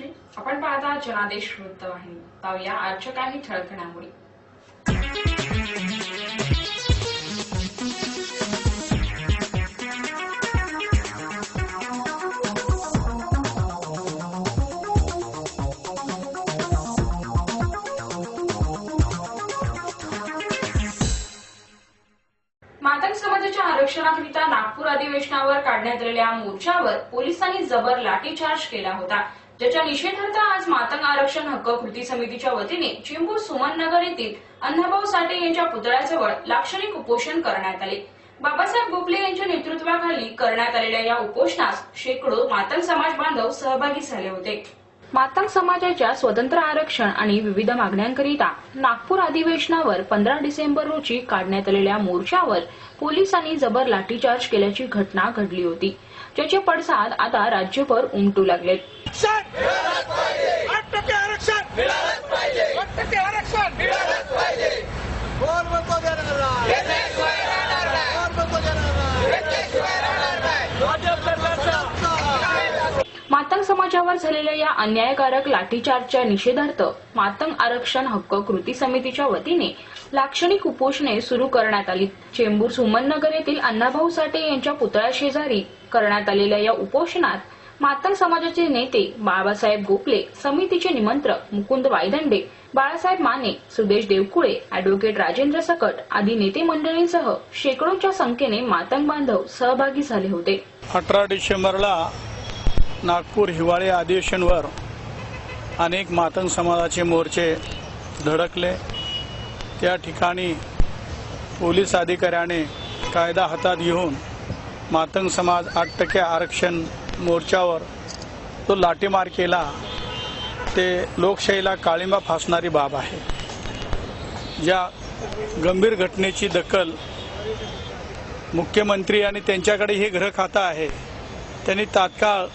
नमस्कार आपण पाहता जनादेश वृत्तवाहिनी पाहूया आजच्या काही ठळक घडामोडी मातंग समाजाच्या आरक्षणाकरिता नागपूर अधिवेशनावर काढण्यात आलेल्या मोर्चावर पोलिसांनी जबर लाठीचार्ज केला होता. ज्याच्या निषेधार्थ आज मातंग आरक्षण हक्क कृती समितीच्या वतीने चिंबूर सुमन नगर येथील अण्णाभाऊ साठे यांच्या पुतळ्याजवळ लाक्षणिक उपोषण करण्यात आले. बाबासाहेब गोखले यांच्या नेतृत्वाखाली करण्यात आलेल्या या उपोषणास शेकडो मातंग समाज बांधव सहभागी झाले होते. मातंग समाजाच्या स्वतंत्र आरक्षण आणि विविध मागण्यांकरिता नागपूर अधिवेशनावर पंधरा डिसेंबर रोजी काढण्यात आलेल्या मोर्चावर पोलिसांनी जबर लाठीचार्ज केल्याची घटना घडली होती. ज्याचे पडसाद आता राज्यभर उमटू लागलेत. आरक्षण! आठ टक्के आरक्षण! आठ टक्के आरक्षण! मातंग समाजावर झालेल्या या अन्यायकारक लाठीचार्जच्या निषेधार्थ मातंग आरक्षण हक्क कृती समितीच्या वतीने लाक्षणिक उपोषणे सुरू करण्यात आली. चेंबूर सुमननगर येथील अण्णाभाऊ साठे यांच्या पुतळ्या शेजारी करण्यात आलेल्या या उपोषणात मातंग समाजाचे नेते बाबासाहेब गोखले समितीचे निमंत्रक मुकुंद वायदंडे बाळासाहेब माने सुदेश देवकुळे अॅडव्होकेट राजेंद्र सकट आदी नेते मंडळींसह शेकडोच्या संख्येने मातंग बांधव सहभागी झाले होते. अठरा डिसेंबरला नागपूर हिवाळी अधिवेशनवर अनेक मातंग समाजाचे मोर्चे धडकले. त्या ठिकाणी पोलीस अधिकाऱ्याने कायदा हातात घेऊन मातंग समाज आठ टक्के आरक्षण मोर्चावर तो लाठीमार केला ते लोकशाहीला काळिंबा फासणारी बाब आहे. ज्या गंभीर घटनेची दखल मुख्यमंत्री आणि त्यांच्याकडे हे गृह खातं आहे त्यांनी तात्काळ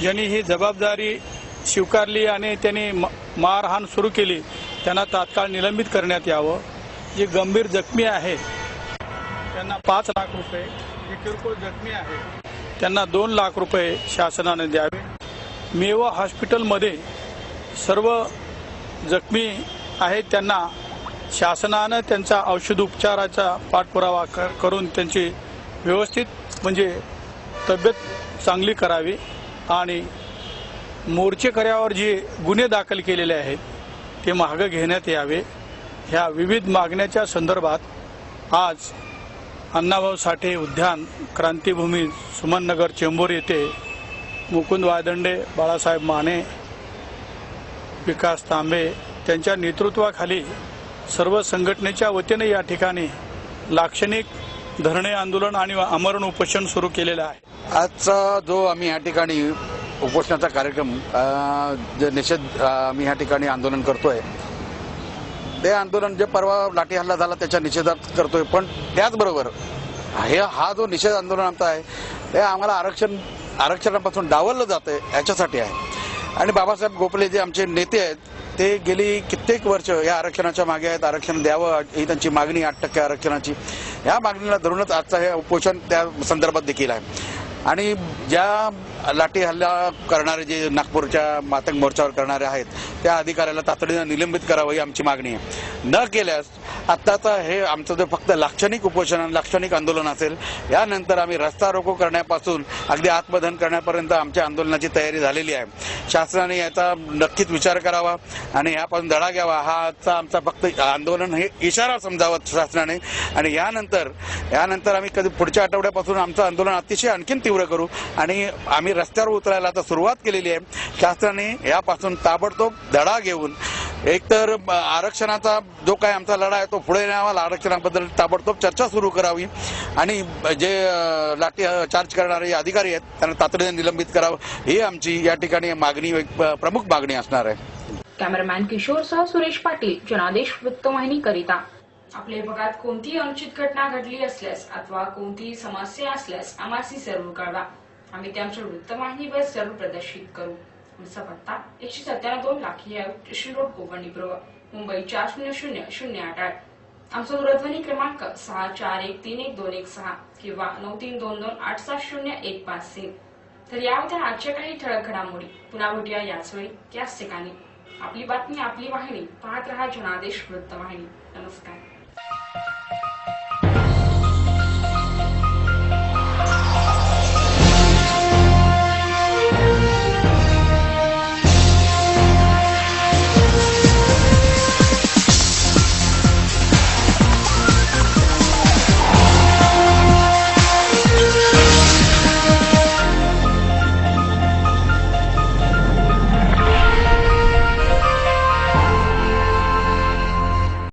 ज्यांनी ही जबाबदारी स्वीकारली आणि त्यांनी म- मारहाण सुरू केली त्यांना तात्काळ निलंबित करण्यात यावं. जे गंभीर जखमी आहे त्यांना पाच लाख रुपये जे किरकोळ जखमी आहे त्यांना दोन लाख रुपये शासनाने द्यावे. मेवा हॉस्पिटलमध्ये सर्व जखमी आहेत. त्यांना शासनानं त्यांचा औषध उपचाराचा पाठपुरावा क- करून त्यांची व्यवस्थित म्हणजे तब्येत चांगली करावी आणि मोर्चेकऱ्यावर जे गुन्हे दाखल केलेले आहेत ते मागं घेण्यात यावे. ह्या विविध मागण्याच्या संदर्भात आज अण्णाभाऊ साठे उद्यान क्रांतीभूमी सुमननगर चेंबूर येथे मुकुंद वायदंडे बाळासाहेब माने विकास तांबे त्यांच्या नेतृत्वाखाली सर्व संघटनेच्या वतीने या ठिकाणी लाक्षणिक धरणे आंदोलन आणि आमरण उपोषण सुरू केलेलं आहे. आजचा जो आम्ही या ठिकाणी उपोषणाचा कार्यक्रम जे निषेध आम्ही या ठिकाणी आंदोलन करतोय ते आंदोलन जे परवा लाठी हल्ला झाला त्याच्या निषेधात करतोय. पण त्याचबरोबर हे हा जो निषेध आंदोलन आमचा आहे ते आम्हाला आरक्षण आरक्षणापासून डावललं जातं याच्यासाठी आहे. आणि बाबासाहेब गोपले जे आमचे नेते आहेत ते गेली कित्येक वर्ष या आरक्षणाच्या मागे आहेत. आरक्षण द्यावं ही त्यांची मागणी आठ टक्के आरक्षणाची. या मागणीला धरूनच आजचं हे उपोषण त्या संदर्भात देखील आहे. आणि ज्या लाठी हल्ला करणारे जे नागपूरच्या मातंग मोर्चावर करणारे आहेत त्या अधिकाऱ्याला तातडीनं निलंबित करावं ही आमची मागणी आहे. न केल्यास आत्ताचा हे आमचं जे फक्त लाक्षणिक उपोषण आणि लाक्षणिक आंदोलन असेल यानंतर आम्ही रस्ता रोको करण्यापासून अगदी आत्मदहन करण्यापर्यंत आमच्या आंदोलनाची तयारी झालेली आहे. शासनाने याचा नक्कीच विचार करावा आणि यापासून धडा घ्यावा हाचा आमचा फक्त आंदोलन हे इशारा समजावं शासनाने आणि यानंतर यानंतर आम्ही कधी पुढच्या आठवड्यापासून आमचं आंदोलन अतिशय आणखीन तीव्र करू आणि आम्ही रस्त्यावर उतरायला आता सुरुवात केलेली आहे. शासनाने यापासून ताबडतोब धडा घेऊन एकतर आरक्षणाचा जो काय आमचा लढा आहे तो पुढे न्यावा आरक्षणाबद्दल ताबडतोब चर्चा सुरू करावी. आणि जे लाठी चार्ज करणारे अधिकारी आहेत त्यांना तातडीने निलंबित करावं. ही आमची या ठिकाणी मागणी प्रमुख मागणी असणार आहे. कॅमेरामॅन किशोरसह सुरेश पाटील जनादेश वृत्तवाहिनी करिता. आपल्या विभागात कोणतीही अनुचित घटना घडली असल्यास अथवा कोणतीही समस्या असल्यास आम्हाशी जरूर कळवा आम्ही ते आमच्या वृत्तवाहिनीवर जरूर प्रदर्शित करू. आमचा पत्ता एकशे सत्त्याण्णव दोन लाखी स्टेशन रोड कोकणीपूर्व मुंबई चार शून्य शून्य शून्य आठ आठ. आमचा दूरध्वनी क्रमांक सहा चार एक तीन एक दोन एक सहा किंवा नऊ तीन दोन दोन आठ सात शून्य एक पाच तीन. तर या होत्या आजच्या काही ठळक घडामोडी पुन्हा भेटूया याच वेळी त्याच ठिकाणी. आपली बातमी आपली वाहिनी पाहत रहा जनादेश वृत्तवाहिनी. नमस्कार.